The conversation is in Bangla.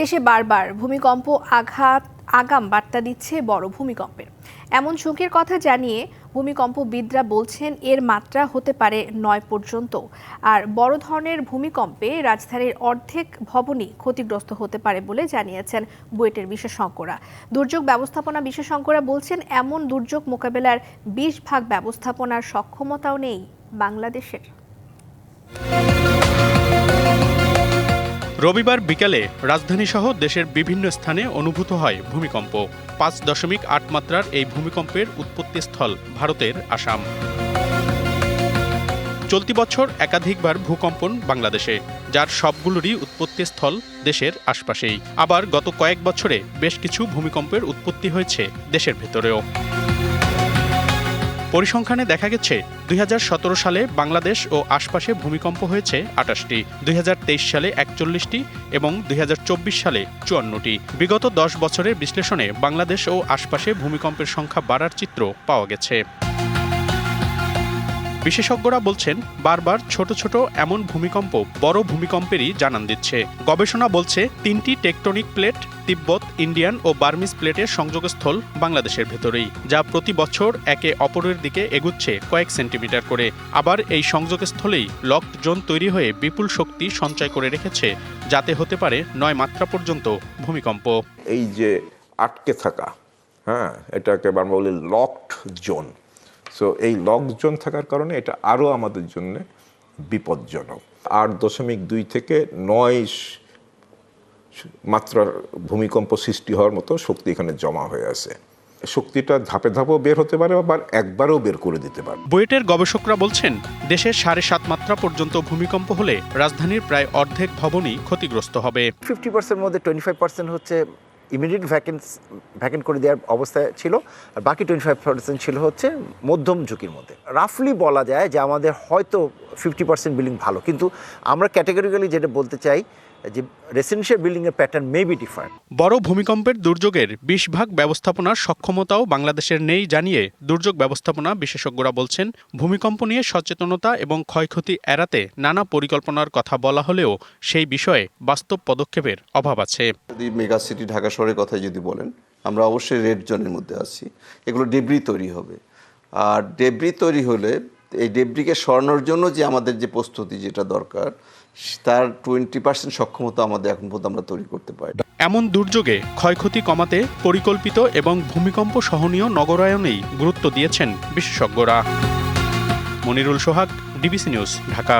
দেশে বারবার ভূমিকম্প, আঘাত, আগাম বার্তা দিচ্ছে বড় ভূমিকম্পের এমন ঝুঁকির কথা জানিয়ে ভূমিকম্পবিদরা বলছেন, এর মাত্রা হতে পারে নয় পর্যন্ত। আর বড় ধরনের ভূমিকম্পে রাজধানীর অর্ধেক ভবনই ক্ষতিগ্রস্ত হতে পারে বলে জানিয়েছেন বুয়েটের বিশেষজ্ঞরা। দুর্যোগ ব্যবস্থাপনা বিশেষজ্ঞরা বলছেন, এমন দুর্যোগ মোকাবেলার বিশ ভাগ ব্যবস্থাপনার সক্ষমতাও নেই বাংলাদেশের। রবিবার বিকালে রাজধানীসহ দেশের বিভিন্ন স্থানে অনুভূত হয় ভূমিকম্প। পাঁচ দশমিক আট মাত্রার এই ভূমিকম্পের উৎপত্তিস্থল ভারতের আসাম। চলতি বছর একাধিকবার ভূকম্পন বাংলাদেশে, যার সবগুলোরই উৎপত্তিস্থল দেশের আশপাশেই। আবার গত কয়েক বছরে বেশ কিছু ভূমিকম্পের উৎপত্তি হয়েছে দেশের ভেতরেও। পরিসংখ্যানে দেখা গেছে, দুই হাজার সতেরো সালে বাংলাদেশ ও আশপাশে ভূমিকম্প হয়েছে আটাশটি, দুই হাজার তেইশ সালে একচল্লিশটি এবং দুই হাজার চব্বিশ সালে চুয়ান্নটি। বিগত দশ বছরের বিশ্লেষণে বাংলাদেশ ও আশপাশে ভূমিকম্পের সংখ্যা বাড়ার চিত্র পাওয়া গেছে। বিশেষজ্ঞরা বলছেন, বারবার ছোট ছোট এমন ভূমিকম্প বড় ভূমিকম্পেরই জানান দিচ্ছে। গবেষণা বলছে, তিনটি টেকটনিক প্লেট, তিব্বত, ইন্ডিয়ান ও বার্মিস প্লেটের সংযোগস্থল বাংলাদেশের ভেতরেই, যা প্রতি বছর একে অপরের দিকে এগুচ্ছে কয়েক সেন্টিমিটার করে। আবার এই সংযোগস্থলেই লক জোন তৈরি হয়ে বিপুল শক্তি সঞ্চয় করে রেখেছে, যাতে হতে পারে নয় মাত্রা পর্যন্ত ভূমিকম্প। এই যে আটকে থাকা হ্যাঁ এটাকে আমরা বলি লকড জোন। সো এই লক জোন থাকার কারণে এটা আরও আমাদের জন্য বিপজ্জনক। আট দশমিক দুই থেকে নয় মাত্রার ভূমিকম্প সৃষ্টি হওয়ার মতো শক্তি এখানে জমা হয়ে আছে। শক্তিটা ধাপে ধাপেও বের হতে পারে আবার একবারও বের করে দিতে পারে। বুয়েটের গবেষকরা বলছেন দেশের সাড়ে সাত মাত্রা পর্যন্ত ভূমিকম্প হলে রাজধানীর প্রায় অর্ধেক ভবনই ক্ষতিগ্রস্ত হবে। ফিফটি পার্সেন্ট মধ্যে টোয়েন্টি ফাইভ পার্সেন্ট হচ্ছে ইমিডিয়েট ভ্যাকেন্স ভ্যাকেন্ট করে দেওয়ার অবস্থায় ছিল। আর বাকি টোয়েন্টি ফাইভ পার্সেন্ট ছিল হচ্ছে মধ্যম ঝুঁকির মধ্যে। রাফলি বলা যায় যে আমাদের হয়তো ফিফটি পার্সেন্ট বিলিং ভালো। কিন্তু আমরা ক্যাটাগরিক্যালি যেটা বলতে চাই যে রেসিডেন্সিয়াল বিল্ডিংয়ের প্যাটার্ন মে বি ডিফারেন্ট বড় ভূমিকম্পের দুর্যোগের বিশ ভাগ ব্যবস্থাপনার সক্ষমতাও বাংলাদেশের নেই জানিয়ে দুর্যোগ ব্যবস্থাপনা বিশেষজ্ঞরা বলছেন ভূমিকম্প নিয়ে সচেতনতা এবং ক্ষয়ক্ষতি এড়াতে নানা পরিকল্পনার কথা বলা হলেও সেই বিষয়ে বাস্তব পদক্ষেপের অভাব আছে। যদি মেগা সিটি ঢাকা শহরের কথা যদি বলেন আমরা অবশ্যই রেড জোনের মধ্যে আছি। এগুলো ডেব্রি তৈরি হবে। আর ডেব্রি তৈরি হলে এই ডেব্রিকে সরানোর জন্য যে আমাদের যে প্রস্তুতি যেটা দরকার, তার টোয়েন্টি পার্সেন্ট সক্ষমতা আমাদের এখন পর্যন্ত আমরা তৈরি করতে পারি। এমন দুর্যোগে ক্ষয়ক্ষতি কমাতে পরিকল্পিত এবং ভূমিকম্প সহনীয় নগরায়নেই গুরুত্ব দিয়েছেন বিশেষজ্ঞরা। Monirul Sohag DBC news Dhaka.